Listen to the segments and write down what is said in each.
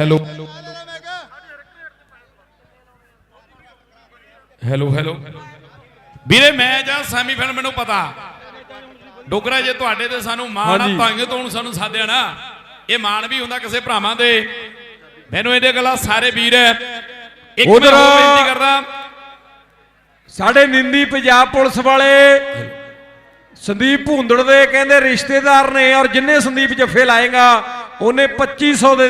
Hello hello hello ਵੀਰੇ match ਆ semifinal ਮੈਨੂੰ ਪਤਾ। ਡੋਗਰਾ ਜੇ ਤੁਹਾਡੇ ਤੇ ਸਾਨੂੰ ਮਾਣ ਆ। ਭਾਂਗੇ ਤੋਂ ਸਾਨੂੰ ਸਾਧਿਆ ਨਾ ਇਹ ਮਾਣ ਵੀ ਹੁੰਦਾ ਕਿਸੇ ਭਰਾਵਾਂ ਦੇ ਮੈਨੂੰ ਇਹਦੇ ਗੱਲਾਂ ਸਾਰੇ ਵੀਰ ਹੈ। ਇੱਕ ਮੈਂ ਬੇਨਤੀ ਕਰਦਾ। ਸਾਡੇ ਨਿੰਦੀ ਪੰਜਾਬ ਪੁਲਿਸ ਵਾਲੇ ਸੰਦੀਪ ਭੁੰਦੜ ਦੇ ਕਹਿੰਦੇ ਰਿਸ਼ਤੇਦਾਰ ਨੇ ਔਰ ਜਿੰਨੇ ਸੰਦੀਪ ਜੱਫੇ ਲਾਏਗਾ ਉਹਨੇ 2500 ਦੇ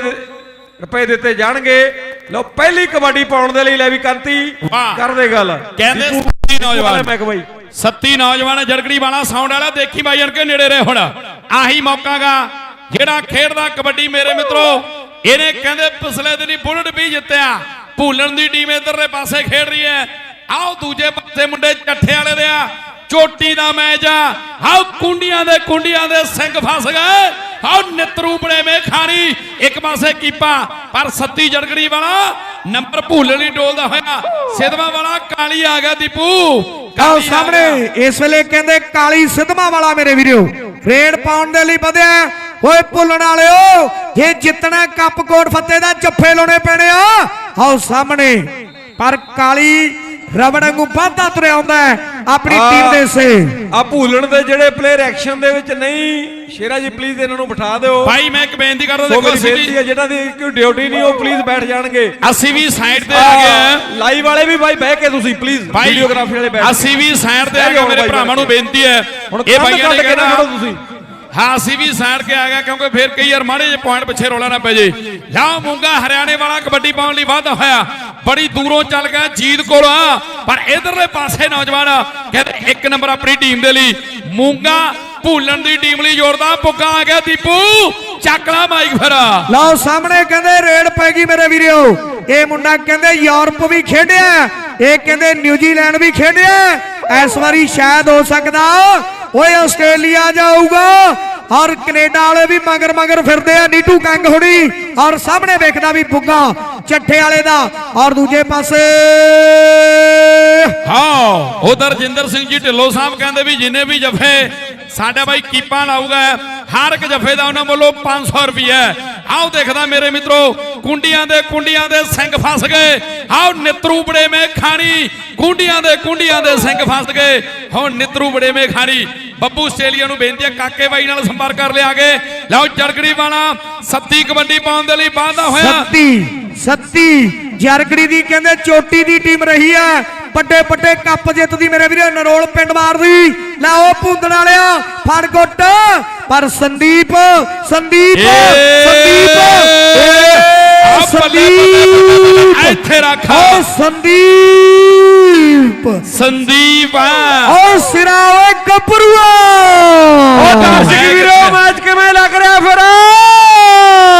ਰੁਪਏ ਦਿੱਤੇ ਜਾਣਗੇ। ਲਓ ਪਹਿਲੀ ਕਬੱਡੀ ਪਾਉਣ ਦੇ ਲਈ ਲੈ ਵੀ ਕੰਤੀ। ਕਰਦੇ ਗੱਲ। ਕਹਿੰਦੇ ਦੀਪੂ- ਸੱਤੀ ਨੌਜਵਾਨ। ਮੈਂ ਬਾਈ। ਸੱਤੀ ਨੌਜਵਾਨ ਜਰਗੜੀ ਵਾਲਾ ਸਾਊਂਡ ਵਾਲਾ। ਦੇਖੀ ਬਾਈ ਅਣ ਕੇ ਨੇੜੇ ਰਹੇ ਹੁਣ। ਆਹੀ ਮੌਕਾਗਾ। ਜਿਹੜਾ ਖੇਡਦਾ ਕਬੱਡੀ ਮੇਰੇ ਮਿੱਤਰੋ ਇਹਨੇ ਕਹਿੰਦੇ ਪਿਛਲੇ ਦਿਨੀ ਬੁਲਟ ਵੀ ਜਿੱਤਿਆ। ਭੂਲਣ ਦੀ ਟੀਮ ਇਧਰਲੇ ਪਾਸੇ ਖੇਡ ਰਹੀ ਹੈ। ਆਓ ਦੂਜੇ ਪਾਸੇ ਮੁੰਡੇ ਚੱਠੇ ਵਾਲੇ ਦੇ ਆ। ਚੋਟੀ ਦਾ ਮੈਚ ਆ। ਆਓ ਕੁੰਡੀਆਂ ਦੇ ਕੁੰਡੀਆਂ ਦੇ ਸਿੰਘ ਫਸ ਗਏ। ਆਓ ਨਿਤਰੂ ਬੜੇ ਮੇ ਖਾਣੀ ਇੱਕ ਪਾਸੇ ਕੀਪਾ ਪਰ ਸੱਤੀ ਜਰਗੜੀ ਵਾਲਾ ਨੰਬਰ ਭੁੱਲਣ ਡੋਲਦਾ ਹੋਇਆ। ਸਿਦਵਾ ਵਾਲਾ ਕਾਲੀ ਆ ਗਿਆ ਦੀਪੂ। ਆਓ ਕਾਲੀ ਆ ਸਾਹਮਣੇ। ਇਸ ਵੇਲੇ ਕਹਿੰਦੇ ਕਾਲੀ ਸਿਧਮਾ ਵਾਲਾ ਮੇਰੇ ਵੀਰੋ। ਰੇਡ ਪਾਉਣ ਦੇ ਲਈ ਵਧਿਆ ਓਏ ਭੁੱਲਣ ਵਾਲਿਓ ਜੇ ਜਿੱਤਣਾ ਕੱਪ ਕੋਟ ਫੱਤੇ ਦਾ ਜੱਫੇ ਲਾਉਣੇ ਪੈਣੇ ਆ। ਆਓ ਸਾਹਮਣੇ ਪਰ ਕਾਲੀ ਰਬੜ ਵਾਂਗੂ ਵਾਧਾ ਤੁਰਿਆ ਆਉਂਦਾ ਹੈ ਆਪਣੀ ਟੀਮ ਦੇ ਸੇ। ਆ ਭੂਲਣ ਦੇ ਜਿਹੜੇ ਪਲੇਅਰ ਐਕਸ਼ਨ ਦੇ ਵਿੱਚ ਨਹੀਂ ਸ਼ੇਰਾ ਜੀ ਪਲੀਜ਼ ਇਹਨਾਂ ਨੂੰ ਬਿਠਾ ਦਿਓ। ਭਾਈ ਮੈਂ ਇੱਕ ਬੇਨਤੀ ਕਰਦਾ ਸੋ ਦੇਖੋ ਮੇਰੀ ਅਸੀਂ ਬੇਨਤੀ ਵੀ ਹੈ ਜਿਹਨਾਂ ਦੀ ਕੋਈ ਡਿਊਟੀ ਨਹੀਂ ਉਹ ਪਲੀਜ਼ ਬੈਠ ਜਾਣਗੇ। ਅਸੀਂ ਵੀ ਸਾਈਡ ਤੇ ਆ ਗਏ ਲਾਈਵ ਵਾਲੇ ਵੀ ਬਾਈ ਬਹਿ ਕੇ ਤੁਸੀਂ ਪਲੀਜ਼ ਭਾਈ ਵੀਡੀਓਗ੍ਰਾਫੀ ਵਾਲੇ ਬੈਠ ਅਸੀਂ ਵੀ ਸਾਈਡ ਤੇ ਆ ਗਏ ਮੇਰੇ ਭਰਾਵਾਂ ਨੂੰ। ਬੇਨਤੀ ਹੈ। ਹੁਣ ਇਹ ਭਾਈਆਂ ਨੇ ਕਹਿਣਾ ਤੁਸੀਂ। ਹਾਂ, ਅਸੀਂ ਵੀ ਸਾਈਡ ਕੇ ਆ ਗਏ, ਕਿਉਂਕਿ ਫਿਰ ਕਈ ਵਾਰ ਮਾੜੇ ਜਿਹੇ ਪੁਆਇੰਟ ਪਿੱਛੇ ਰੋਲਾ ਨਾ ਪੈ ਜੇ। ਜਾਂ ਮੂੰਗਾ ਹਰਿਆਣੇ ਵਾਲਾ ਕਬੱਡੀ ਪਾਉਣ ਲਈ ਵਾਧਾ ਹੋਇਆ। ਬੜੀ ਦੂਰੋਂ ਚੱਲ ਗਿਆ ਜੀਤ ਕੋਲ। ਪਰ ਇਧਰਲੇ ਪਾਸੇ ਨੌਜਵਾਨ ਕਹਿੰਦੇ ਇੱਕ ਨੰਬਰ ਆਪਣੀ ਟੀਮ ਦੇ ਲਈ। ਮੂੰਗਾ ਭੁੱਲਣ ਦੀ ਟੀਮ ਲਈ ਜੋੜਦਾ ਪੁੱਗਾ ਆ ਗਿਆ ਦੀਪੂ। ਚੱਕਲਾ ਮਾਈਕ ਫਿਰ। ਲਓ, ਸਾਹਮਣੇ ਕਹਿੰਦੇ ਰੇਡ ਪੈ ਗਈ ਮੇਰੇ ਵੀਰੋ ਇਹ ਮੁੰਡਾ ਕਹਿੰਦੇ ਯੂਰਪ ਵੀ ਖੇਡਿਆ, ਇਹ ਕਹਿੰਦੇ ਨਿਊਜ਼ੀਲੈਂਡ ਵੀ ਖੇਡਿਆ। ਇਸ ਵਾਰੀ ਸ਼ਾਇਦ ਹੋ ਸਕਦਾ, ਓਏ ਆਸਟ੍ਰੇਲੀਆ ਜਾਊਗਾ। ਔਰ ਕੈਨੇਡਾ ਵਾਲੇ ਵੀ ਮਗਰ ਮਗਰ ਫਿਰਦੇ ਆ, ਨੀਟੂ ਕੰਗ ਹੋਣੀ। ਔਰ ਸਾਹਮਣੇ ਵੇਖਦਾ ਵੀ ਬੁੱਗਾ ਚੱਠੇ ਵਾਲੇ ਦਾ। ਔਰ ਦੂਜੇ ਪਾਸੇ ਹਾਂ, ਉਧਰ ਜਿੰਦਰ ਸਿੰਘ ਜੀ ਢਿੱਲੋਂ ਸਾਹਿਬ ਕਹਿੰਦੇ ਵੀ ਜਿੰਨੇ ਵੀ ਜਫੇ, ਸਾਡਾ ਬਾਈ ਕੀਪਾ ਲਾਊਗਾ। ਹਰ ਇੱਕ ਜਫੇ ਦਾ ਉਹਨਾਂ ਵੱਲੋਂ 500 ਰੁਪਏ ਆਓ ਦੇਖਦਾ ਮੇਰੇ ਮਿੱਤਰੋ ਕੁੰਡੀਆਂ ਦੇ ਕੁੰਡੀਆਂ ਦੇ ਸਿੰਘ ਫਸ ਗਏ। ਆਓ ਨਿਤਰੂ ਬੜੇ ਮੇ ਖਾਣੀ ਕੁੰਡੀਆਂ ਦੇ ਕੁੰਡੀਆਂ ਦੇ ਸਿੰਘ ਫਸ ਗਏ। ਹੁਣ ਨਿਤਰੂ ਬੜੇ ਮੇ ਖਾਣੀ। ਬੱਬੂ ਆਸਟ੍ਰੇਲੀਆ ਨੂੰ ਬੇਨਤੀ ਹੈ, ਕਾਕੇ ਬਾਈ ਨਾਲ ਸੰਪਰਕ ਕਰ ਲਿਆ ਕੇ। ਲਓ ਜਰਗੜੀ ਵਾਲਾ, ਸੱਤੀ ਕਬੱਡੀ ਪਾਉਣ ਦੇ ਲਈ ਬਾਂਦਾ ਹੋਇਆ। ਸੱਤੀ ਸੱਤੀ, ਜਰਗੜੀ ਦੀ ਕਹਿੰਦੇ ਚੋਟੀ ਦੀ ਟੀਮ ਰਹੀ ਹੈ। ਵੱਡੇ ਵੱਡੇ ਕੱਪ ਜਿੱਤਦੀ ਮੇਰੇ ਵੀਰੇ ਨਰੋਲ ਪਿੰਡ ਮਾਰਦੀ। ਲੈ ਉਹ ਭੁੰਦਣ ਵਾਲਿਆ, ਫੜ ਗੁੱਟ। ਪਰ ਸੰਦੀਪ ਸੰਦੀਪ ਏ! ਸੰਦੀਪ ਏ, ਆ ਬੱਲੇ, ਬੱਲੇ, ਬੱਲੇ, ਬੱਲੇ, ਸੰਦੀਪ ਇੱਥੇ ਰੱਖ ਓ ਸੰਦੀਪ ਸੰਦੀਪ ਆ ਓ ਸਿਰਾ ਓਏ ਗੱਭਰੂਆ ਉਹ ਦਰਸ਼ਕ ਮੈਂ ਵੀਰੋ ਕਿੱਥੇ? ਮੈਚ ਕਿਵੇਂ ਲੱਗ ਰਿਹਾ ਫਿਰ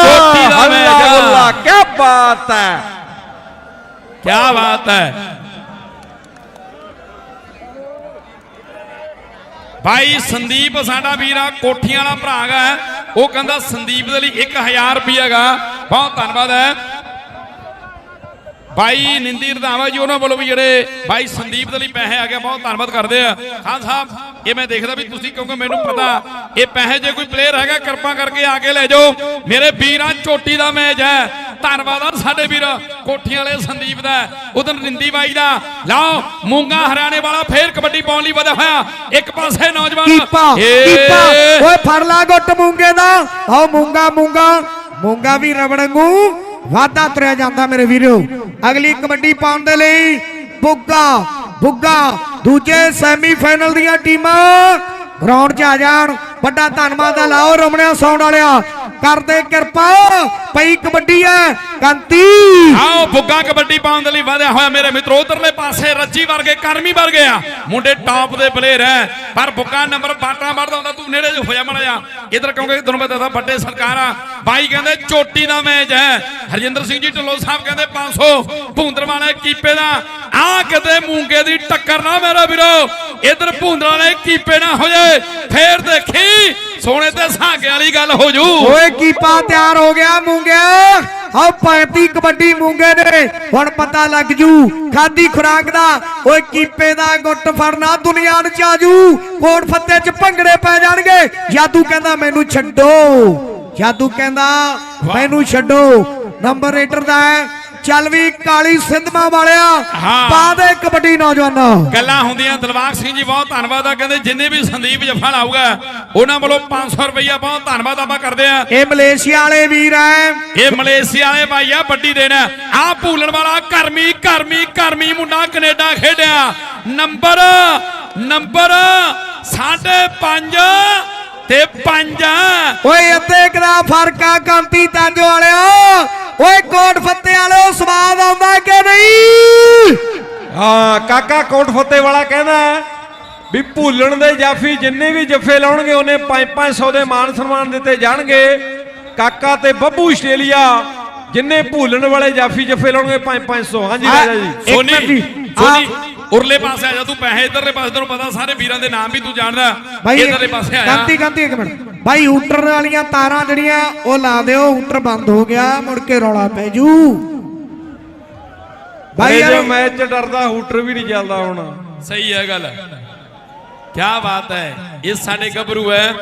ਚੋਟੀ ਦਾ ਮੈਚ ਆ। ਅੱਲਾ ਕੀ ਬਾਤ ਹੈ ਕੀ ਬਾਤ ਹੈ ਭਾਈ ਸੰਦੀਪ ਸਾਡਾ ਵੀਰਾ ਕੋਠੀਆਂ ਵਾਲਾ ਭਰਾ ਉਹ ਕਹਿੰਦਾ ਸੰਦੀਪ ਦੇ ਲਈ 1000 ਰੁਪਏ ਹੈਗਾ। ਬਹੁਤ ਧੰਨਵਾਦ ਹੈ। ਭਾਈ ਨਿੰਦੀ ਰਧਾਵਾ ਜੀ, ਉਹਨਾਂ ਵੱਲੋਂ ਵੀ ਜਿਹੜੇ ਭਾਈ ਸੰਦੀਪ ਦੇ ਲਈ ਪੈਸੇ ਆ ਗਏ, ਬਹੁਤ ਧੰਨਵਾਦ ਕਰਦੇ ਆ। ਖਾਨ ਸਾਹਿਬ, ਇਹ ਮੈਂ ਦੇਖਦਾ ਵੀ ਤੁਸੀਂ, ਕਿਉਂਕਿ ਮੈਨੂੰ ਪਤਾ, ਇਹ ਪੈਸੇ ਜੇ ਕੋਈ ਪਲੇਅਰ ਹੈਗਾ, ਕਿਰਪਾ ਕਰਕੇ ਆ ਕੇ ਲੈ ਜਾਓ। ਮੇਰੇ ਵੀਰਾਂ ਚੋਟੀ ਦਾ ਮੈਚ ਹੈ। ਧੰਨਵਾਦ ਆ ਸਾਡੇ ਵੀਰ। ਕੋਠੀਆਂ ਵਾਲੇ ਸੰਦੀਪ ਦਾ ਉਧਰ ਨਿੰਦੀ ਬਾਈ ਦਾ। ਲਓ ਮੂੰਗਾ ਹਰਿਆਣੇ ਵਾਲਾ ਫੇਰ ਕਬੱਡੀ ਪਾਉਣ ਲਈ ਵਧਿਆ ਹੋਇਆ। ਇੱਕ ਪਾਸੇ ਨੌਜਵਾਨ ਕੀਪਾ ਓਏ ਫੜ ਲਾ ਗੁੱਟ ਮੂੰਗੇ ਦਾ। ਆਓ ਮੂੰਗਾ ਮੂੰਗਾ। ਮੂੰਗਾ ਵੀ ਰਬੜੰਗੂ ਵਾਧਾ ਤੁਰਿਆ ਜਾਂਦਾ ਮੇਰੇ ਵੀਰੋ। ਅਗਲੀ ਕਬੱਡੀ ਪਾਉਣ ਦੇ ਲਈ ਬੁੱਗਾ ਬੁੱਗਾ। ਦੂਜੇ ਸੈਮੀਫਾਈਨਲ ਦੀਆਂ ਟੀਮਾਂ ਗਰਾਊਂਡ 'ਚ ਆ ਜਾਣ। ਵੱਡਾ ਧੰਨਵਾਦ ਆ ਲਾਓ ਰਮਣਿਆ ਸਾਊਂਡ ਵਾਲਿਆ। ਕਰਦੇ ਕਿਰਪਾ। ਪਈ ਕਬੱਡੀ ਐ ਕੰਤੀ। ਆਓ ਬੁੱਗਾ ਕਬੱਡੀ ਪਾਉਣ ਦੇ ਲਈ ਵਧਿਆ ਹੋਇਆ ਮੇਰੇ ਮਿੱਤਰੋ, ਉਧਰਲੇ ਪਾਸੇ ਰੱਜੀ ਵਰਗੇ, ਕਰਮੀ ਵਰਗੇ ਆ। ਮੁੰਡੇ ਟਾਪ ਦੇ ਪਲੇਅਰ ਐ ਪਰ ਬੁੱਗਾ ਨੰਬਰ ਬਾਟਾ ਵੜਦਾ ਹੁੰਦਾ, ਤੂੰ ਨੇੜੇ ਹੋ ਜਾ ਮੜਾ ਜਾ ਇਧਰ ਕਿਉਂਕਿ ਤੁਹਾਨੂੰ ਪਤਾ ਤਾਂ ਵੱਡੇ ਸਰਕਾਰ ਆ। ਬਾਈ ਕਹਿੰਦੇ, ਚੋਟੀ ਦਾ ਮੈਚ ਹੈ। ਹਰਜਿੰਦਰ ਸਿੰਘ ਜੀ, ਢਿੱਲੋਂ ਸਾਹਿਬ ਕਹਿੰਦੇ 500 ਭੂੰਦਰ ਵਾਲੇ ਕੀਪੇ ਦਾ। ਆ ਕਿਤੇ ਮੂੰਗੇ ਦੀ ਟੱਕਰ ਨਾ ਮੇਰਾ ਵੀਰੋ। ਇਧਰ ਭੂੰਦਰਾ ਨੇ ਕੀਪੇ ਨਾ ਹੋ ਜਾਏ ਫੇਰ ਦੇਖੀ ਸੋਨੇ ਤੇ ਸਾਗੇ ਵਾਲੀ ਗੱਲ ਹੋ ਜੂ। ਓਏ ਕੀਪਾ ਤਿਆਰ ਹੋ ਗਿਆ ਮੂੰਗਿਆ ਆਓ ਪਾਤੀ ਕਬੱਡੀ ਮੂੰਗੇ ਨੇ, ਹੁਣ ਪਤਾ ਲੱਗ ਜੂ, ਖਾਦੀ ਖੁਰਾਕ ਦਾ, ਓਏ ਕੀਪੇ ਦਾ ਗੁੱਟ ਫੜਨਾ ਦੁਨੀਆ ਨੂੰ ਚਾਜੂ ਕੋਟ ਫੱਤੇ ਚ ਭੰਗੜੇ ਪੈ ਜਾਣਗੇ। ਜਾਦੂ ਕਹਿੰਦਾ, ਮੈਨੂੰ ਛੱਡੋ। ਜਾਦੂ ਕਹਿੰਦਾ, ਮੈਨੂੰ ਛੱਡੋ। ਨੰਬਰ ਰੇਟਰ ਦਾ ਹੈ। ਚੱਲ ਵੀ ਕਾਲੀ ਸਿੰਧਮਾ ਵਾਲਿਆ। ਪਾ ਦੇ ਕਬੱਡੀ ਨੌਜਵਾਨੋ। ਗੱਲਾਂ ਹੁੰਦੀਆਂ ਦਿਲਬਾਗ ਸਿੰਘ ਜੀ ਬਹੁਤ ਧੰਨਵਾਦ ਆ ਕਹਿੰਦੇ ਜਿੰਨੇ ਵੀ ਸੰਦੀਪ ਜੱਫਾ ਲਾਊਗਾ ਉਹਨਾਂ ਵੱਲੋਂ 500 ਰੁਪਈਆ ਬਹੁਤ ਧੰਨਵਾਦ ਆਪਾਂ ਕਰਦੇ ਆ। ਇਹ ਮਲੇਸ਼ੀਆ ਵਾਲੇ ਵੀਰ ਹੈ ਇਹ ਮਲੇਸ਼ੀਆ ਵਾਲੇ ਭਾਈ ਆ ਵੱਡੀ ਦੇਣ ਆ। ਭੂਲਣ ਵਾਲਾ ਕਰਮੀ ਕਰਮੀ ਕਰਮੀ ਮੁੰਡਾ ਕੈਨੇਡਾ ਖੇਡਿਆ। ਨੰਬਰ ਨੰਬਰ 5.5 ਤੇ 5 ਓਏ ਅੱਧੇ ਕਦਾ ਫ਼ਰਕ ਆ ਕਾਂਤੀ ਤਾਂਜੋ ਵਾਲਿਆ ਓਏ ਕੋਟ ਫੱਤੇ ਵਾਲਿਓ ਸਵਾਦ ਆਉਂਦਾ ਕਿ ਨਹੀਂ? ਹਾਂ ਕਾਕਾ ਕੋਟ ਫੱਤੇ ਵਾਲਾ ਕਹਿੰਦਾ ਵੀ ਭੁੱਲਣ ਦੇ ਜਾਫੀ ਜਿੰਨੇ ਵੀ ਜੱਫੇ ਲਾਉਣਗੇ ਉਹਨੇ 5-500 ਦੇ ਮਾਨ ਸਨਮਾਨ ਦਿੱਤੇ ਜਾਣਗੇ। ਕਾਕਾ ਤੇ ਬੱਬੂ ਆਸਟ੍ਰੇਲੀਆ ਜਿੰਨੇ ਭੁੱਲਣ ਵਾਲੇ ਜਾਫੀ ਜੱਫੇ ਲਾਉਣਗੇ 5-500 ਹਾਂਜੀ ਆ- ਰਾਜਾ ਜੀ। ਸੋਨੀ ਜੀ, ਸੋਨੀ ਆ- ਉਰਲੇ ਪਾਸੇ ਆ ਜਾ ਤੂੰ ਪੈਸੇ ਇਧਰਲੇ ਪਾਸੇ ਤੈਨੂੰ ਪਤਾ ਸਾਰੇ ਵੀਰਾਂ ਦੇ ਨਾਮ ਵੀ ਤੂੰ ਜਾਣਦਾ। ਇਧਰਲੇ ਪਾਸੇ ਆਇਆ ਕਾਂਤੀ ਕਾਂਤੀ ਇੱਕ ਮਿੰਟ। ਭਾਈ ਹੂਟਰ ਵਾਲੀਆਂ ਤਾਰਾਂ ਜਿਹੜੀਆਂ ਉਹ ਲਾ ਦਿਓ ਹੂਟਰ ਬੰਦ ਹੋ ਗਿਆ ਮੁੜ ਕੇ ਰੌਲਾ ਪੈ ਜੂ। ਭਾਈ ਯਾਰ ਮੈਚ 'ਚ ਡਰਦਾ ਹੂਟਰ ਵੀ ਨਹੀਂ ਚੱਲਦਾ ਹੁਣ। ਸਹੀ ਹੈ ਗੱਲ। ਕੀ ਬਾਤ ਹੈ ਇਹ ਸਾਡੇ ਗੱਭਰੂ ਹੈ।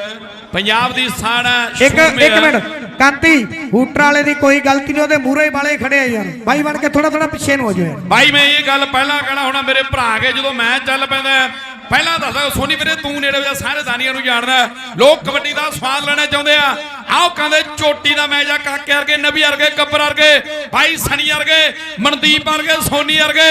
ਪੰਜਾਬ ਦੀ ਸਾਣ ਹੈ ਇੱਕ ਇੱਕ ਹੈ। ਮਿੰਟ ਕਾਂਤੀ ਹੂਟਰ ਵਾਲੇ ਦੀ ਕੋਈ ਗਲਤੀ ਨਹੀਂ ਉਹਦੇ ਮੂਹਰੇ ਵਾਲੇ ਖੜੇ ਆ ਯਾਰ। ਭਾਈ ਬਣ ਕੇ ਥੋੜਾ ਥੋੜਾ ਪਿੱਛੇ ਨੂੰ ਹੋ ਜਾਓ ਭਾਈ ਮੈਂ ਇਹ ਗੱਲ ਪਹਿਲਾਂ ਕਹਿਣਾ ਹੁਣ ਮੇਰੇ ਭਰਾ ਕੇ ਜਦੋਂ ਮੈਚ ਚੱਲ ਪੈਂਦਾ ਹੈ, ਪਹਿਲਾਂ ਦੱਸਦਾ ਸੋਨੀ ਵੀਰੇ ਤੂੰ ਨੇੜੇ ਵਜਾ ਸਾਰੇ ਦਾਨੀਆਂ ਨੂੰ ਜਾਣਦਾ। ਲੋਕ ਕਬੱਡੀ ਦਾ ਸਵਾਦ ਲੈਣਾ ਚਾਹੁੰਦੇ ਆ। ਆਓ ਕਹਿੰਦੇ ਚੋਟੀ ਦਾ ਮੈਚ ਆ ਕਾਕੇ ਵਰਗੇ ਨਬੀ ਵਰਗੇ ਗੱਬਰ ਵਰਗੇ ਭਾਈ ਸਣੀ ਵਰਗੇ ਮਨਦੀਪ ਵਰਗੇ ਸੋਨੀ ਵਰਗੇ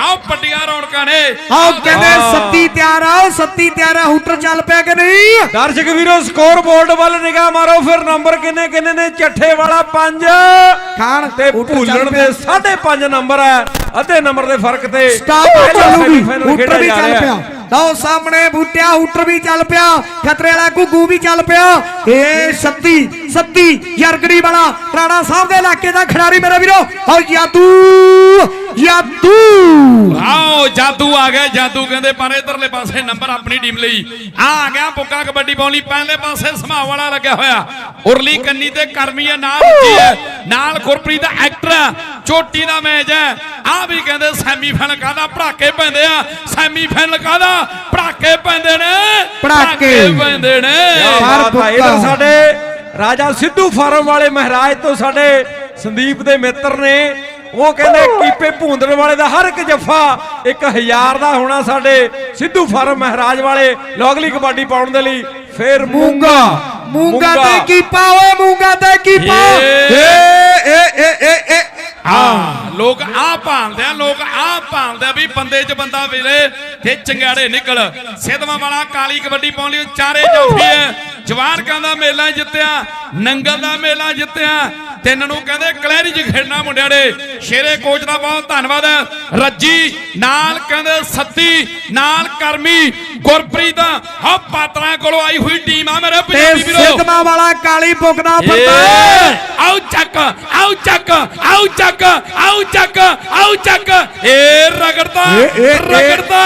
ਆਓ ਪੱਟੀਆਂ ਰੌਣਕਾਂ ਨੇ। ਆਓ ਕਹਿੰਦੇ ਸੱਤੀ ਤਿਆਰ ਆਓ ਸੱਤੀ ਤਿਆਰ ਆ ਹੂਟਰ ਚੱਲ ਪਿਆ ਕਿ ਨਹੀਂ? ਦਰਸ਼ਕ ਵੀਰੋ ਸਕੋਰ ਬੋਰਡ ਵੱਲ ਨਿਗਾਹ ਮਾਰੋ ਫਿਰ ਨੰਬਰ ਕਿੰਨੇ ਕਿੰਨੇ ਨੇ? ਚੱਠੇ ਵਾਲਾ 5 ਖਾਨ ਤੇ ਭੁੱਲਣ। ਦੇ 5.5 ਨੰਬਰ ਹੈ ਅੱਧੇ ਨੰਬਰ ਦੇ ਫ਼ਰਕ ਤੇ ਸਟਾਪ ਚੱਲੂਗੀ। ਹੂਟਰ ਵੀ ਚੱਲ ਰਿਹਾ। ਪਿਆ। ਲਓ ਸਾਹਮਣੇ ਬੂਟਿਆ, ਹੂਟਰ ਵੀ ਚੱਲ ਪਿਆ, ਖਤਰੇ ਵਾਲਾ ਗੁੱਗੂ ਵੀ ਚੱਲ ਪਿਆ। ਏ ਸੱਤੀ ਸੱਤੀ ਯਰਗੜੀ ਵਾਲਾ, ਰਾਣਾ ਸਾਹਿਬ ਦੇ ਇਲਾਕੇ ਦਾ ਖਿਡਾਰੀ ਮੇਰੇ ਵੀਰੋ ਓ ਯਾਦੂ ਯਾਦੂ ਆਓ ਜਾਦੂ ਆ ਗਿਆ ਜਾਦੂ ਕਹਿੰਦੇ ਪਰ ਇਧਰਲੇ ਪਾਸੇ ਨੰਬਰ ਆਪਣੀ ਟੀਮ ਲਈ। ਆ ਆ ਗਿਆ ਬੁੱਕਾ ਕਬੱਡੀ ਪਾਉਣ ਲਈ ਪਹਿਲੇ ਪਾਸੇ ਸਮਾਉ ਵਾਲਾ ਲੱਗਿਆ ਹੋਇਆ। ਉਰਲੀ ਕੰਨੀ ਤੇ ਕਰਮੀ ਹੈ ਨਾਲ ਉੱਚੀ ਹੈ। ਨਾਲ ਗੁਰਪ੍ਰੀਤ ਦਾ ਐਕਟਰ ਚੋਟੀ ਦਾ ਮੈਚ ਹੈ। ਆ ਵੀ ਕਹਿੰਦੇ ਸੈਮੀਫਾਈਨਲ ਕਾਦਾ ਪੜਾਕੇ ਪੈਂਦੇ ਆ। ਸੈਮੀਫਾਈਨਲ ਕਾਦਾ ਪੜਾਕੇ ਪੈਂਦੇ ਨੇ। ਪੜਾਕੇ। ਪੈਂਦੇ ਨੇ। ਇਧਰ ਬੁੱਕਾ। ਸਾਡੇ ਰਾਜਾ ਸਿੱਧੂ ਫਾਰਮ ਵਾਲੇ ਮਹਾਰਾਜ ਤੋਂ ਸਾਡੇ ਸੰਦੀਪ ਦੇ ਮਿੱਤਰ ਨੇ। ਉਹ ਕਹਿੰਦੇ ਕੀਪੇ ਭੂੰਦਣ ਵਾਲੇ ਦਾ ਹਰ ਇੱਕ ਜੱਫਾ 1000 ਦਾ ਹੋਣਾ ਸਾਡੇ ਸਿੱਧੂ ਫਾਰਮ ਮਹਾਰਾਜ ਵਾਲੇ ਲੋਗਲੀ ਕਬੱਡੀ ਪਾਉਣ ਦੇ ਲਈ ਫੇਰ ਮੂੰਗਾ। ਮੂੰਗਾ ਤੇ ਕੀਪਾ ਓਏ ਮੂੰਗਾ ਤੇ ਕੀਪਾ। ਏ। ਏ ਏ ਏ ਹਾਂ ਲੋਕ ਆ ਭਾਲਦੇ ਆ ਲੋਕ ਆ ਭਾਲਦੇ ਆ ਵੀ ਬੰਦੇ 'ਚ ਬੰਦਾ ਵੇਲੇ ਤੇ ਚੰਗਾੜੇ ਨਿਕਲ। ਸਿੱਧਵਾਂ ਵਾਲਾ ਕਾਲੀ ਕਬੱਡੀ ਪਾਉਣ ਲਈ ਚਾਰੇ ਜਾਫੀ ਹੈ। ਜਵਾਰਕਾਂ ਦਾ ਮੇਲਾ ਜਿੱਤਿਆ ਨੰਗਲ ਦਾ ਮੇਲਾ ਜਿੱਤਿਆ ਤਿੰਨ ਨੂੰ ਕਹਿੰਦੇ ਕਲਹਿਰੀ 'ਚ ਖੇਡਣਾ ਮੁੰਡਿਆਂ ਨੇ ਸ਼ੇਰੇ ਕੋਚ ਦਾ ਬਹੁਤ ਧੰਨਵਾਦ ਹੈ। ਰੱਜੀ ਨਾਲ ਕਹਿੰਦੇ ਸੱਤੀ ਨਾਲ ਕਰਮੀ ਗੁਰਪ੍ਰੀਤ ਆ ਪਾਤਰਾਂ ਕੋਲੋਂ ਆਈ ਹੋਈ ਟੀਮ ਆ ਮੇਰੇ ਪੰਜਾਬੀ ਵੀਰੋ। ਸਿੱਧਮਾ ਵਾਲਾ ਕਾਲੀ ਏ, ਫਿਰਦਾ ਆਓ ਚੱਕ ਆਓ ਚੱਕ ਆਓ ਚੱਕ ਆਓ ਚੱਕ ਆਓ ਚੱਕ। ਏ ਰਗੜਦਾ। ਰਗੜਦਾ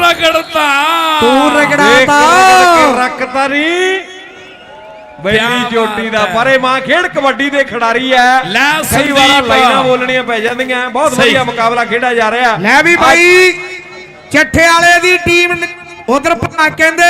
ਰਗੜਦਾ। ਤੂੰ ਰਗੜਾ- ਦੇਖ ਤਾਂ। ਕੇ ਰੱਖਤਾ ਨਹੀਂ ਬੈਲੀ ਕਿਆ ਚੋਟੀ ਦਾ। ਪਰੇ ਮਾਂ ਖੇਡ ਕਬੱਡੀ ਦੇ ਖਿਡਾਰੀ ਹੈ ਲੈ ਕਈ ਵਾਰ। ਲਾਈਨਾਂ ਬੋਲਣੀਆਂ ਪੈ ਜਾਂਦੀਆਂ ਬਹੁਤ। ਵਧੀਆ ਮੁਕਾਬਲਾ ਖੇਡਿਆ ਜਾ ਰਿਹਾ ਲੈ ਵੀ ਭਾਈ ਚੱਠੇ ਵਾਲੇ ਦੀ ਟੀਮ ਉਧਰ ਕਹਿੰਦੇ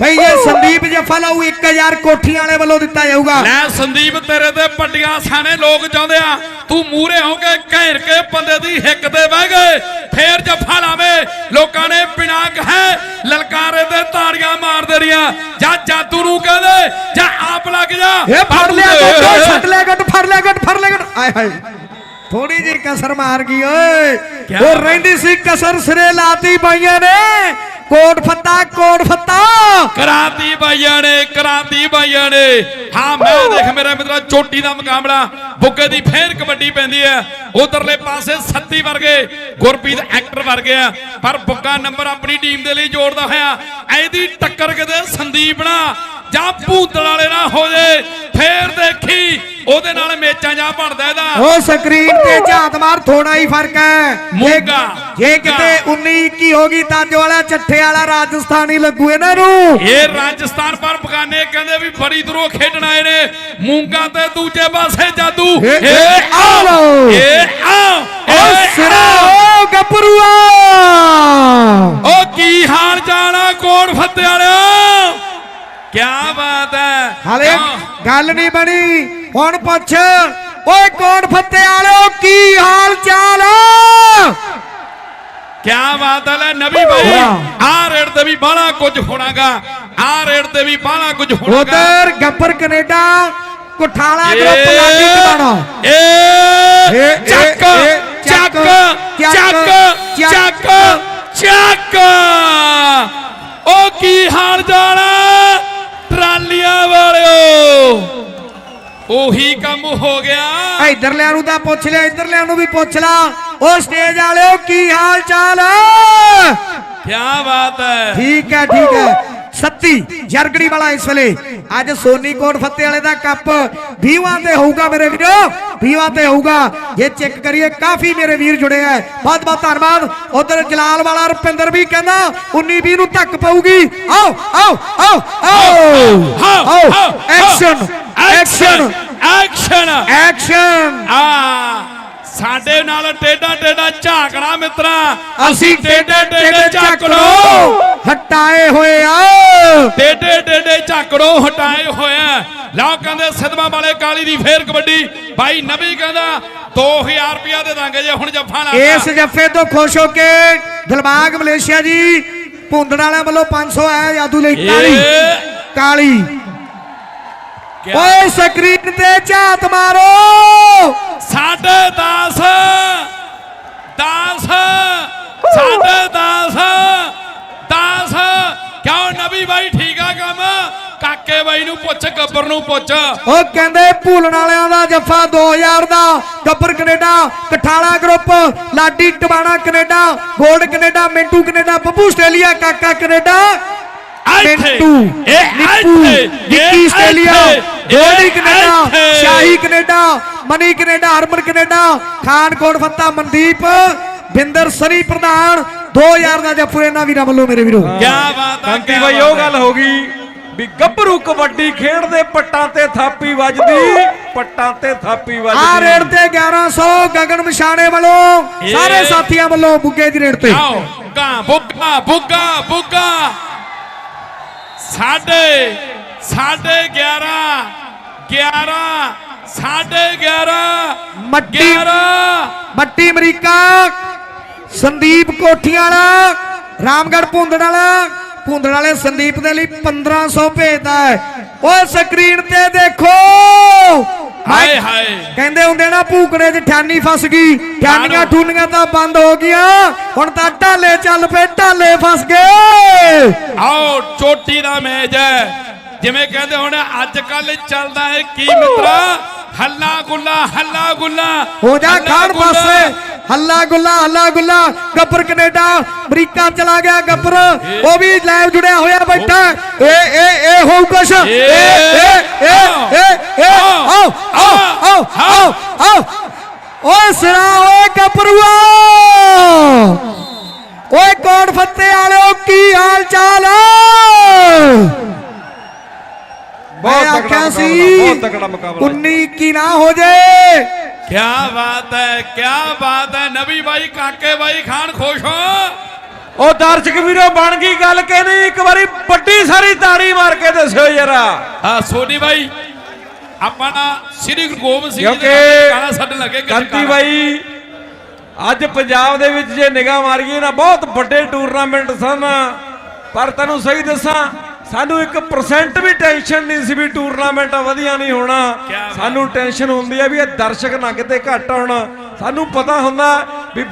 ਭਈ ਇਹ ਸੰਦੀਪ ਜੱਫਾ ਲਾਊ 1000 ਕੋਠੀਆਂ ਵਾਲੇ ਵੱਲੋਂ ਦਿੱਤਾ ਜਾਊਗਾ। ਲੈ ਸੰਦੀਪ ਤੇਰੇ ਤੇ ਪੱਟੀਆਂ ਸਾਨੇ ਲੋਕ ਚਾਹੁੰਦੇ ਆ। ਤੂੰ ਮੂਰੇ ਹੋ ਕੇ ਘੇਰ ਕੇ ਬੰਦੇ ਦੀ ਹਿੱਕ ਤੇ ਬਹਿ ਗਏ। ਫੇਰ ਜੱਫਾ ਲਾਵੇ ਲੋਕਾਂ ਨੇ ਬਿਨਾਂ ਕਹੇ ਲਲਕਾਰੇ ਤੇ ਤਾੜੀਆਂ ਮਾਰਦੇ ਰਹੀਆਂ ਜਾਂ ਜਾਦੂ ਨੂੰ ਕਹਦੇ ਜਾਂ ਆਪ ਲੱਗ ਜਾ। ਇਹ ਫੜ ਲਿਆ ਗੱਟ ਛੱਡ ਲਿਆ ਗੱਟ ਫੜ ਲਿਆ ਗੱਟ ਫੜ ਲਿਆ ਗੱਟ ਆਏ ਹਾਏ ਥੋੜੀ ਜਿਹੀ ਕਸਰ ਮਾਰ ਗਈ ਓਏ? ਉਹ ਰਹਿੰਦੀ ਸੀ ਕਸਰ ਸਿਰੇ ਲਾਤੀ ਬਾਈਆਂ ਨੇ। ਕੋਟ ਫੱਤਾ ਕੋਟ ਫੱਤਾ। ਕਰਾਤੀ ਬਾਈਆਂ ਨੇ ਕਰਾਤੀ ਬਾਈਆਂ ਨੇ ਹਾਂ। ਮੈਂ ਦੇਖ ਮੇਰੇ ਮਿੱਤਰਾ ਚੋਟੀ ਦਾ ਮੁਕਾਬਲਾ। ਬੁੱਗੇ ਦੀ ਫੇਰ ਕਬੱਡੀ ਪੈਂਦੀ ਹੈ। ਉਧਰਲੇ ਪਾਸੇ ਸੱਤੀ ਵਰਗੇ ਗੁਰਪ੍ਰੀਤ ਐਕਟਰ ਵਰਗੇ ਆ। ਪਰ ਬੁੱਗਾ ਨੰਬਰ ਆਪਣੀ ਟੀਮ ਦੇ ਲਈ ਜੋੜਦਾ ਹੋਇਆ। ਇਹਦੀ ਟੱਕਰ ਕਿਤੇ ਸੰਦੀਪ ਨਾ ਜਾਂ ਭੂਤਲ ਵਾਲੇ ਨਾ ਹੋ ਜੇ ਫੇਰ ਦੇਖੀ ਉਹਦੇ ਨਾਲ ਮੇਚਾਂ ਜਾ ਬਣਦਾ ਇਹਦਾ। ਉਹ ਸਕਰੀਨ ਤੇ ਝਾਤ ਮਾਰ ਥੋੜਾ ਹੀ ਫ਼ਰਕ ਹੈ। ਮੋਗਾ, ਜੇ। ਕਿਤੇ 19 21 ਹੋ ਗਈ ਤਾਂ ਜੋ ਵਾਲਾ ਚੱਠੇ ਵਾਲਾ ਰਾਜਸਥਾਨੀ ਲੱਗੂ ਇਹਨਾਂ ਨੂੰ। ਇਹ ਰਾਜਸਥਾਨ ਪਰ ਬਗਾਨੇ ਕਹਿੰਦੇ ਵੀ ਬੜੀ ਦੂਰੋਂ ਖੇਡਣ ਆਏ ਨੇ। ਮੂੰਗਾ ਤੇ ਦੂਜੇ ਪਾਸੇ ਜਾਦੂ। ਇਹ- ਏ ਇਹ ਓ ਏ ਸਿਰਾ। ਓ ਗੱਭਰੂਆ। ਓ ਕੀ ਹਾਲ ਆ ਕੋਟ ਫੱਤੇ ਵਾਲਿਓ? ਕੀ ਬਾਤ ਹੈ। ਹਾਲੇ? ਗੱਲ ਨਹੀਂ ਬਣੀ। ਹੁਣ ਪੁੱਛ ਓਏ ਕੋਣ ਫੱਤੇ ਵਾਲਿਓ? ਕੀ ਹਾਲ ਚਾਲ? ਕਿਆ ਬਾਤ ਹੈ ਬਾਈ। ਵਾਹ। ਆ ਰੇਡ ਤੇ ਵੀ ਬਾਹਲਾ ਕੁਝ ਹੋਣਾਗਾ। ਆ ਰੇਡ ਤੇ ਵੀ ਬਾਹਲਾ ਕੁਝ ਹੋਣਾਗਾ। ਉਧਰ ਗੱਬਰ ਕੈਨੇਡਾ ਕੁਠਾਲਾ ਗਰੁੱਪ ਲਾਗੀ ਟਿਕਾਣਾ ਏ ਚੱਕ ਚੱਕ ਚੱਕ, ਚੱਕ ਚੱਕ, ਉਹ ਕੀ ਹਾਲ ਵਾਲਿਓ ਉਹੀ ਕੰਮ ਹੋ ਗਿਆ। ਇਧਰਲਿਆਂ ਨੂੰ ਤਾਂ ਪੁੱਛ ਲਿਆ ਇਧਰਲਿਆਂ ਨੂੰ ਵੀ ਪੁੱਛ ਲਾ। ਉਹ ਸਟੇਜ ਵਾਲਿਓ ਕੀ ਹਾਲ ਚਾਲ? ਕਿਆ ਬਾਤ ਹੈ। ਠੀਕ ਹੈ ਠੀਕ ਹੈ। ਸੱਤੀ ਜਰਗੜੀ ਵਾਲਾ ਇਸ ਵੇਲੇ। ਅੱਜ ਸੋਨੀ ਕੋਟ ਫੱਤੇ ਵਾਲੇ ਦਾ ਕੱਪ ਵੀਵਾਂ ਤੇ ਹੋਊਗਾ ਮੇਰੇ ਵੀਰੋ ਵੀਵਾਂ ਤੇ ਹੋਊਗਾ। ਜੇ ਚੈੱਕ ਕਰੀਏ ਕਾਫੀ ਮੇਰੇ ਵੀਰ ਜੁੜੇ ਆ। ਬਹੁਤ ਬਹੁਤ ਧੰਨਵਾਦ। ਉਧਰ ਜਲਾਲ ਵਾਲਾ ਰੁਪਿੰਦਰ ਵੀ ਕਹਿੰਦਾ 19 20 ਨੂੰ ਧੱਕ ਪਊਗੀ। ਆਓ ਆਓ ਆਓ ਆਓ। ਆਓ ਐਕਸ਼ਨ ਐਕਸ਼ਨ ਐਕਸ਼ਨ ਐਕਸ਼ਨ ਆ। ਸਾਡੇ ਨਾਲ ਟੇਡਾ ਟੇਡਾ ਝਾਕਣਾ ਮਿੱਤਰਾ ਅਸੀਂ ਟੇਡੇ ਟੇਡੇ ਚੱਕ ਝਾਕ ਲੋ ਹਟਾਏ ਹੋਏ ਆ। ਟੇਡੇ ਟੇਡੇ ਝਾਕੜੋ ਹਟਾਏ ਹੋਇਆ ਲਓ ਕਹਿੰਦੇ ਸਿਦਮਾ ਵਾਲੇ ਕਾਲੀ ਦੀ ਫੇਰ ਕਬੱਡੀ। ਭਾਈ ਨਬੀ ਕਹਿੰਦਾ 2000 ਰੁਪਿਆ ਦੇ ਦਾਂਗੇ ਜੇ ਹੁਣ ਜੱਫਾ ਲਾ ਇਸ ਜੱਫੇ ਤੋਂ ਖੁਸ਼ ਹੋ ਕੇ ਦਿਲਬਾਗ ਮਲੇਸ਼ੀਆ ਜੀ ਭੁੰਦੜ ਵਾਲਿਆਂ ਵੱਲੋਂ 500 ਆਇਆ ਜਾਦੂ ਲਈ ਕਾਲੀ। ਓਏ ਸਕਰੀਨ ਤੇ ਝਾਤ ਮਾਰੋ। ਸਾਢੇ 10 10 ਸਾਢੇ 10 10 ਕਿਉਂ ਨਬੀ ਭਾਈ ਠੀਕ ਆ ਕੰਮ? ਕਾਕੇ ਬਾਈ ਨੂੰ ਪੁੱਛ ਗੱਬਰ ਨੂੰ ਪੁੱਛ। ਉਹ ਕਹਿੰਦੇ ਭੂਲਣ ਵਾਲਿਆਂ ਦਾ ਜੱਫਾ 2000 ਦਾ। Gabbar Canada Kathala group Ladi Tiwana Canada Gold Canada Mintu Canada Babbu Australia Kaka Canada. Mintu ਇਹ ਨਿੱਪੂ ਇੱਥੇ, ਵਿੱਕੀ ਆਸਟ੍ਰੇਲੀਆ ਇਹ Canada. Shahi Canada Mani Canada Harman Canada Khankot Fatta Mandeep Binder Surrey ਪ੍ਰਧਾਨ 2000 ਦਾ ਜੱਫੂ ਇਹਨਾਂ ਵੀਰਾਂ ਵੱਲੋਂ ਮੇਰੇ ਵੀਰੋ ਕਿਆ ਬਾਤ ਆ ਕੰਤੀ ਬਾਈ ਉਹ ਆ। ਗੱਲ ਹੋ ਗਈ ਵੀ ਗੱਭਰੂ ਕਬੱਡੀ ਖੇਡਦੇ ਪੱਟਾਂ ਤੇ ਥਾਪੀ ਵੱਜਦੀ ਪੱਟਾਂ ਤੇ ਥਾਪੀ ਆ ਵੱਜਦੀ ਰੇਡ ਤੇ 1100 ਗਗਨ ਮਸ਼ਾਣੇ ਵੱਲੋਂ ਸਾਰੇ ਸਾਥੀਆਂ ਵੱਲੋਂ ਬੁੱਗੇ ਦੀ ਰੇਡ ਤੇ ਆਓ ਬੁੱਗਾ ਬੁੱਗਾ ਬੁੱਗਾ ਸਾਢੇ 11 11 ਸਾਢੇ 11 ਮੱਟੀ 11 ਮੱਟੀ ਅਮਰੀਕਾ ਸੰਦੀਪ ਕੋਠੀਆਂ ਵਾਲਾ ਰਾਮਗੜ ਭੁੰਦੜ ਵਾਲਾ ਭੁੰਦੜ ਵਾਲੇ ਸੰਦੀਪ ਦੇ ਲਈ 1500 ਭੇਜਦਾ ਹੈ। ਓਏ ਸਕਰੀਨ ਤੇ ਦੇਖੋ। ਹਾਏ ਹਾਏ। ਕਹਿੰਦੇ ਹੁੰਦੇ ਨਾ ਭੂਕੜੇ 'ਚ ਠਾਨੀ ਫਸ ਗਈ। ਠਾਨੀਆਂ ਠੂਨੀਆਂ ਤਾਂ ਬੰਦ ਹੋ ਗਈਆਂ। ਹੁਣ ਤਾਂ ਢਾਲੇ ਚੱਲ ਪਏ ਢਾਲੇ ਫਸ ਗਏ। ਆਓ ਚੋਟੀ ਦਾ ਮੈਚ ਹੈ। ਜਿਵੇਂ ਕਹਿੰਦੇ ਹੁਣ ਅੱਜ ਕੱਲ ਚੱਲਦਾ ਹੈ ਕੀ ਮਿੱਤਰਾ? ਹੱਲਾ ਗੁੱਲਾ ਹੱਲਾ ਗੁੱਲਾ। ਹੋ ਜਾ ਖਾਣ। ਪਾਸੇ। ਹੱਲਾ ਗੁੱਲਾ ਹੱਲਾ ਗੁੱਲਾ। ਗੱਬਰ ਕੈਨੇਡਾ ਅਮਰੀਕਾ ਚਲਾ ਗਿਆ ਗੱਬਰ ਉਹ ਵੀ ਲਾਈਵ ਜੁੜਿਆ ਹੋਇਆ ਬੈਠਾ। ਏ ਏ ਏ ਹੋਊ ਕੁਛ। ਏ ਏ ਏ ਏ ਆਓ ਆਓ ਆਓ ਆਓ ਓਏ ਸਿਰਾ ਓਏ ਗੱਭਰੂਆ ਓਏ ਕੋਟ ਫੱਤੇ ਵਾਲਿਓ ਕੀ ਹਾਲ ਚਾਲ ਬਹੁਤ ਤਕੜਾ ਸੀ ਬਹੁਤ ਤਕੜਾ ਮੁਕਾਬਲਾ। 19 ਕੀ ਨਾ ਹੋ ਜੇ। ਕਿਆ ਬਾਤ ਹੈ ਕਿਆ ਬਾਤ ਹੈ। ਨਬੀ ਬਾਈ ਕਾਕੇ ਬਾਈ ਖਾਨ ਖੁਸ਼ ਹੋ। ਉਹ ਦਰਸ਼ਕ ਵੀਰੋ ਬਣ ਗਈ ਗੱਲ ਕਿ ਨਹੀਂ? ਇੱਕ ਵਾਰੀ ਵੱਡੀ ਸਾਰੀ ਤਾੜੀ ਮਾਰ ਕੇ ਦੱਸਿਓ ਯਾਰਾ ਆ ਸੋਨੀ ਬਾਈ ਆਪਾਂ ਨਾ ਸ੍ਰੀ ਗੁਰੂ ਗੋਬਿੰਦ ਸਿੰਘ ਜੀ ਦੇ ਗਾਣਾ ਛੱਡਣ ਲੱਗੇ ਕੰਤੀ ਬਾਈ ਅੱਜ ਪੰਜਾਬ ਦੇ ਵਿੱਚ ਜੇ ਨਿਗਾਹ ਮਾਰੀਏ ਨਾ ਬਹੁਤ ਵੱਡੇ ਟੂਰਨਾਮੈਂਟ ਸਨ। ਪਰ ਤੈਨੂੰ ਸਹੀ ਦੱਸਾਂ ਸਾਨੂੰ 1% ਵੀ ਟੈਨਸ਼ਨ ਨਹੀਂ ਸੀ ਵੀ ਟੂਰਨਾਮੈਂਟ ਵਧੀਆ ਨਹੀਂ ਹੋਣਾ। ਸਾਨੂੰ ਟੈਨਸ਼ਨ ਹੁੰਦੀ ਹੈ ਵੀ ਇਹ ਦਰਸ਼ਕ ਨਾ ਕਿਤੇ ਘੱਟ ਆਉਣ ਸਾਨੂੰ ਪਤਾ ਹੁੰਦਾ ਵੀ